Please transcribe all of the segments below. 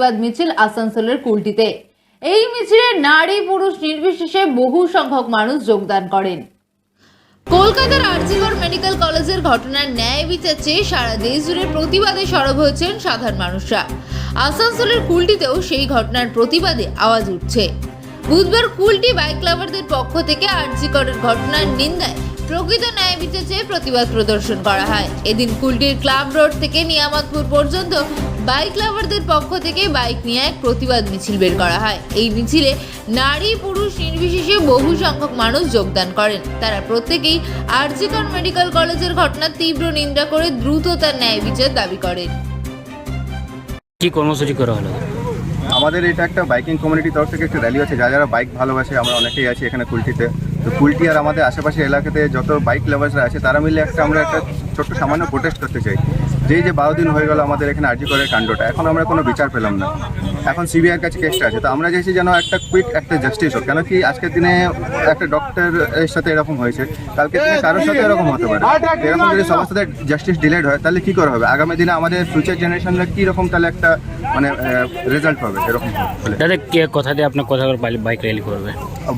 প্রতিবাদ মিছিল আসানসোলের কুলটিতে। এই মিছিলে নারী পুরুষ নির্বিশেষে বহু সংখ্যক মানুষ যোগদান করেন। কলকাতার আরজিগড় মেডিকেল কলেজের ঘটনার ন্যায় বিচার চেয়ে সারা দেশ জুড়ে প্রতিবাদে সরব হয়েছেন সাধারণ মানুষরা। আসানসোলের কুলটিতেও সেই ঘটনার প্রতিবাদে আওয়াজ উঠছে। বুধবার কুলটি বাইক লাভারদের পক্ষ থেকে আরজিগড়ের ঘটনার নিন্দায় প্রকৃত ন্যায় বিচার চেয়ে প্রতিবাদ প্রদর্শন করা হয়। এদিন কুলটির ক্লাব রোড থেকে নিয়ামতপুর পর্যন্ত বাইক লাভারদের পক্ষ থেকে বাইক নিয়ে এক প্রতিবাদ মিছিল বের করা হয়। এই মিছিলে নারী পুরুষ নির্বিশেষে বহু সংখ্যক মানুষ যোগদান করেন। তারা প্রত্যেকেই আরজিকর মেডিকেল কলেজের ঘটনার তীব্র নিন্দা করে দ্রুত তার ন্যায় বিচার দাবি করেন। কি কর্মসূচি করা হলো? আমাদের এটা একটা বাইকিং কমিউনিটির তরফ থেকে একটা র্যালি আছে। যারা যারা বাইক ভালোবাসে আমরা অনেকেই আছি এখানে কুলটিতে। তো কুলটি আর আমাদের আশেপাশে এলাকাতে যত বাইক লাভার্সরা আছে তারা মিলে একটা আমরা একটা ছোট্ট সামান্য প্রোটেস্ট করতে চাই। যে যে বারো দিন হয়ে গেল আমাদের এখানে আর্জি করার কাণ্ডটা এখন আমরা কোনো বিচার পেলাম না। এখন সিবিআইয়ের কাছে কেসটা আছে। তো আমরা চাইছি যেন একটা কুইক একটা জাস্টিস হোক। কেন কি আজকের দিনে একটা ডক্টরের সাথে এরকম হয়েছে। কালকে দিনে কারোর সাথে এরকম হতে পারে। এরকম যদি সবার সাথে জাস্টিস ডিলেড হয় তাহলে কি করা হবে? আগামী দিনে আমাদের ফিউচার জেনারেশনরা কীরকম তাহলে একটা মানে রেজাল্ট পাবে এরকম দাদা কে কথা দিয়ে আপনার কথা বাইক র্যালি করবে?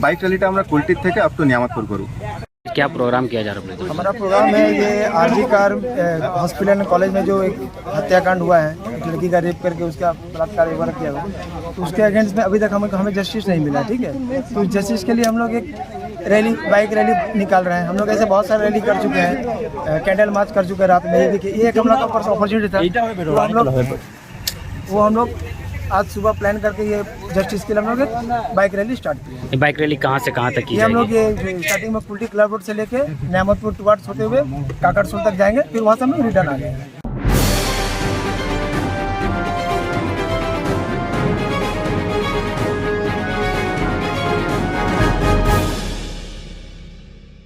বাইক র্যালিটা আমরা কুলটির থেকে আপ টু নিয়ামতপুর করব। क्या प्रोग्राम किया जा रहा है हमारा प्रोग्राम है ये R G Kar hospital and college में जो एक हत्याकांड हुआ है एक लड़की का रेप करके उसका बलात्कार वगैरह किया हुआ तो उसके अगेंस्ट में अभी तक हमें हमें जस्टिस नहीं मिला ठीक है? तो जस्टिस के लिए हम लोग एक रैली बाइक रैली निकाल रहे हैं। हम लोग ऐसे बहुत सारे रैली कर चुके हैं कैंडल मार्च कर चुके हैं रात में। ये देखिए ये एक हम लोग का अपॉर्चुनिटी था। तो हम लोग वो हम लोग आज सुबह प्लान करके ये जस्टिस के लिए हम लोग बाइक रैली स्टार्ट की बाइक रैली कहाँ से कहाँ तक की हम लोग ये स्टार्टिंग में कुल्टी क्लब रोड से लेके नियामतपुर टुवार्ड्स होते हुए काकड़सोल तक जाएँगे फिर वहाँ से हम लोग रिटर्न आ गए।